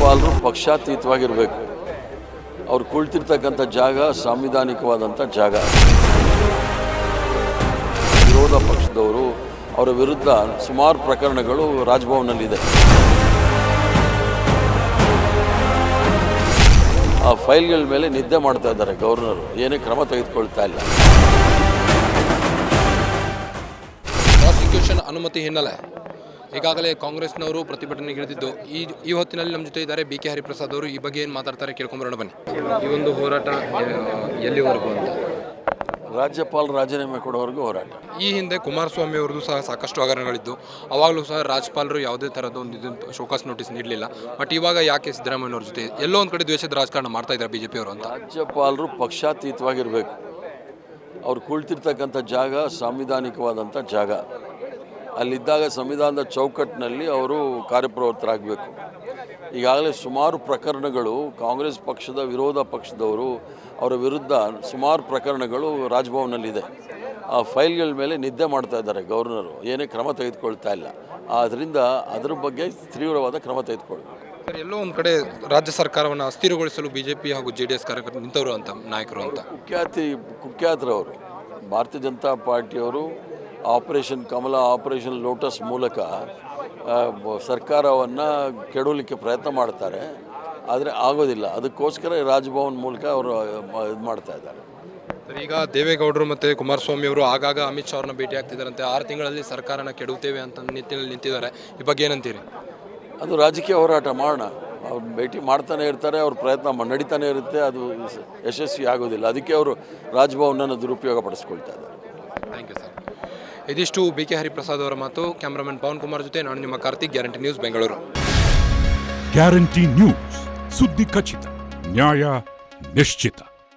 ರಾಜ್ಯಪಾಲರು ಪಕ್ಷಾತೀತವಾಗಿರಬೇಕು. ಅವ್ರು ಕುಳಿತಿರ್ತಕ್ಕಂಥ ಜಾಗ ಸಾಂವಿಧಾನಿಕವಾದಂಥ ಜಾಗ. ವಿರೋಧ ಪಕ್ಷದವರು ಅವರ ವಿರುದ್ಧ ಸುಮಾರು ಪ್ರಕರಣಗಳು ರಾಜಭವನಲ್ಲಿದೆ. ಆ ಫೈಲ್ಗಳ ಮೇಲೆ ನಿದ್ದೆ ಮಾಡ್ತಾ ಇದ್ದಾರೆ ಗವರ್ನರು. ಏನೇ ಕ್ರಮ ತೆಗೆದುಕೊಳ್ತಾ ಇಲ್ಲ. ಪ್ರಾಸಿಕ್ಯೂಷನ್ ಅನುಮತಿ ಹಿನ್ನೆಲೆ ಈಗಾಗಲೇ ಕಾಂಗ್ರೆಸ್ನವರು ಪ್ರತಿಭಟನೆಗಿಳಿದಿದ್ದು ಈ ಈ ಹೊತ್ತಿನಲ್ಲಿ ನಮ್ಮ ಜೊತೆ ಇದ್ದಾರೆ ಬಿ ಕೆ ಹರಿಪ್ರಸಾದ್ ಅವರು. ಈ ಬಗ್ಗೆ ಏನು ಮಾತಾಡ್ತಾರೆ ಕೇಳ್ಕೊಂಬರೋಣ ಬನ್ನಿ. ಈ ಒಂದು ಹೋರಾಟ ಎಲ್ಲಿವರೆಗೂ ಅಂತ. ರಾಜ್ಯಪಾಲ ರಾಜೀನಾಮೆ ಕೊಡೋವರೆಗೂ ಹೋರಾಟ. ಈ ಹಿಂದೆ ಕುಮಾರಸ್ವಾಮಿ ಅವ್ರದ್ದು ಸಹ ಸಾಕಷ್ಟು ಹಗರಣಗಳಿದ್ದು ಅವಾಗಲೂ ಸಹ ರಾಜ್ಯಪಾಲರು ಯಾವುದೇ ಥರದ ಒಂದು ಇದನ್ನು ಶೋಕಾಸ್ ನೋಟಿಸ್ ನೀಡಲಿಲ್ಲ. ಬಟ್ ಇವಾಗ ಯಾಕೆ ಸಿದ್ದರಾಮಯ್ಯವ್ರ ಜೊತೆ ಎಲ್ಲೋ ಒಂದು ಕಡೆ ದ್ವೇಷದ ರಾಜಕಾರಣ ಮಾಡ್ತಾ ಇದ್ದಾರೆ ಬಿ ಜೆ ಪಿಯವರು ಅಂತ. ರಾಜ್ಯಪಾಲರು ಪಕ್ಷಾತೀತವಾಗಿರಬೇಕು. ಅವ್ರು ಕುಳಿತಿರ್ತಕ್ಕಂಥ ಜಾಗ ಸಾಂವಿಧಾನಿಕವಾದಂಥ ಜಾಗ. ಅಲ್ಲಿದ್ದಾಗ ಸಂವಿಧಾನದ ಚೌಕಟ್ಟಿನಲ್ಲಿ ಅವರು ಕಾರ್ಯಪ್ರವೃತ್ತರಾಗಬೇಕು. ಈಗಾಗಲೇ ಸುಮಾರು ಪ್ರಕರಣಗಳು ಕಾಂಗ್ರೆಸ್ ಪಕ್ಷದ ವಿರೋಧ ಪಕ್ಷದವರು ಅವರ ವಿರುದ್ಧ ಸುಮಾರು ಪ್ರಕರಣಗಳು ರಾಜಭವನಲ್ಲಿದೆ. ಆ ಫೈಲ್ಗಳ ಮೇಲೆ ನಿದ್ದೆ ಮಾಡ್ತಾ ಇದ್ದಾರೆ ಗವರ್ನರು. ಏನೇ ಕ್ರಮ ತೆಗೆದುಕೊಳ್ತಾ ಇಲ್ಲ. ಆದ್ದರಿಂದ ಅದರ ಬಗ್ಗೆ ತೀವ್ರವಾದ ಕ್ರಮ ತೆಗೆದುಕೊಳ್ಬೇಕು. ಎಲ್ಲೋ ಒಂದು ಕಡೆ ರಾಜ್ಯ ಸರ್ಕಾರವನ್ನು ಅಸ್ಥಿರಗೊಳಿಸಲು ಬಿ ಜೆ ಪಿ ಹಾಗೂ ಜೆ ಡಿ ಎಸ್ ಕಾರ್ಯಕರ್ತರು ನಿಂತವರು ಅಂತ ನಾಯಕರು ಅಂತ. ಕುಖ್ಯಾತಿ ಕುಖ್ಯಾತರವರು. ಭಾರತೀಯ ಜನತಾ ಪಾರ್ಟಿಯವರು ಆಪರೇಷನ್ ಕಮಲ ಆಪರೇಷನ್ ಲೋಟಸ್ ಮೂಲಕ ಸರ್ಕಾರವನ್ನು ಕೆಡವಲಿಕ್ಕೆ ಪ್ರಯತ್ನ ಮಾಡ್ತಾರೆ. ಆದರೆ ಆಗೋದಿಲ್ಲ. ಅದಕ್ಕೋಸ್ಕರ ರಾಜಭವನ್ ಮೂಲಕ ಅವರು ಇದು ಮಾಡ್ತಾ ಇದ್ದಾರೆ. ಈಗ ದೇವೇಗೌಡರು ಮತ್ತು ಕುಮಾರಸ್ವಾಮಿ ಅವರು ಆಗಾಗ ಅಮಿತ್ ಶಾ ಅವ್ರನ್ನ ಭೇಟಿ ಆಗ್ತಿದ್ದಾರಂತೆ. ಆರು ತಿಂಗಳಲ್ಲಿ ಸರ್ಕಾರನ ಕೆಡುತ್ತೇವೆ ಅಂತ ನಿಟ್ಟಿನಲ್ಲಿ ನಿಂತಿದ್ದಾರೆ. ಈ ಬಗ್ಗೆ ಏನಂತೀರಿ? ಅದು ರಾಜಕೀಯ ಹೋರಾಟ ಮಾಡೋಣ. ಅವ್ರು ಭೇಟಿ ಮಾಡ್ತಾನೆ ಇರ್ತಾರೆ ಅವ್ರ ಪ್ರಯತ್ನ ನಡೀತಾನೆ ಇರುತ್ತೆ. ಅದು ಯಶಸ್ವಿ ಆಗೋದಿಲ್ಲ. ಅದಕ್ಕೆ ಅವರು ರಾಜಭವನನ್ನು ದುರುಪಯೋಗ ಪಡಿಸ್ಕೊಳ್ತಾ ಇದ್ದಾರೆ. ಥ್ಯಾಂಕ್ ಯು ಸರ್ ಇದಿಷ್ಟು ಬಿ ಕೆ ಹರಿಪ್ರಸಾದ್ ಅವರ ಮಾತು. ಕ್ಯಾಮ್ರಾಮನ್ ಪವನ್ ಕುಮಾರ್ ಜೊತೆ ನಾನು ನಿಮ್ಮ Karthik guarantee news Bengaluru guarantee news ಸುದ್ದಿ ಖಚಿತ, ನ್ಯಾಯ ನಿಶ್ಚಿತ.